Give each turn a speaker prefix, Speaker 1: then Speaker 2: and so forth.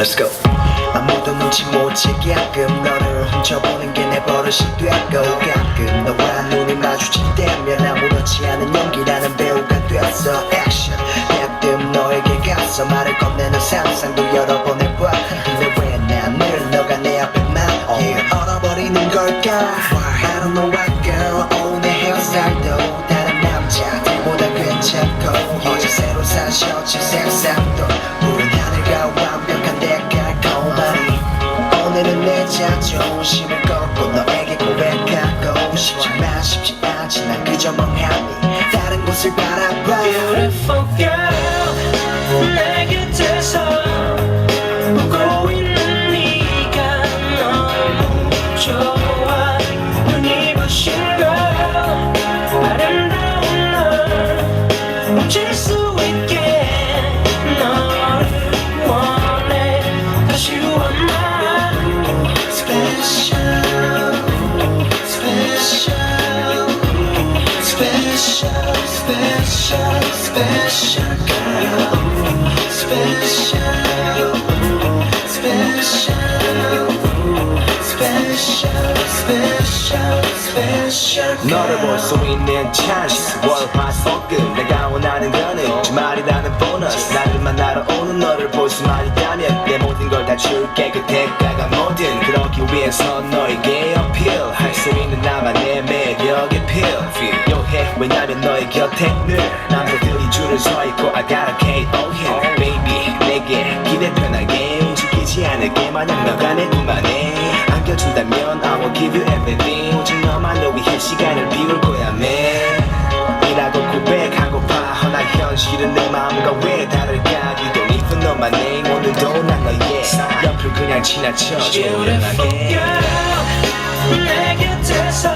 Speaker 1: Let's go. 아무도 눈치 못 채게끔 너를 훔쳐보는 게 내 버릇이 됐고 가끔 너와 눈이 마주칠 때면 아무렇지 않은 연기라는 배우가 됐어. 액션 가끔 너에게 가서 말을 건네는 상상도 여러 번 해봐. 근데 왜난늘 너가 내 앞에만 yeah. 얼어버리는 걸까? I don't know why girl 오늘 헤어스타일도 다른 남자들보다 괜찮고 어제 새로 산 셔츠 색상 곳을 바라봐
Speaker 2: Beautiful girl 내 곁에서 웃고 있는 네가 너무 좋아. 눈이 부신 걸 아름다운 널 멈출 수 너를
Speaker 3: 볼 수 있는 찬스 월화수금 내가 원하는 거는 주말이라는 보너스 나를 만나러 오는 너를 볼 수만 있다면 내 모든 걸 다 줄게. 그 대가가 뭐든 그러기 위해서 너에게 어필할 수 있는 나만의 매력의 필요해 왜냐면 너의 곁에 늘 남자들이 줄을 서있고 I gotta KO him. Baby 내게 기대 편하게 움직이지 않을게. 만약 너가 내눈 안에 안겨준다면 I will give you everything. 오직 너만을 위해 시간을 비울 거야 man. 이라고 고백하고파 허나 현실은 내 마음과 왜 다를까? You don't even know my name. 오늘도 난 너의 옆을 그냥 지나쳐. 조용하게. 내 곁에서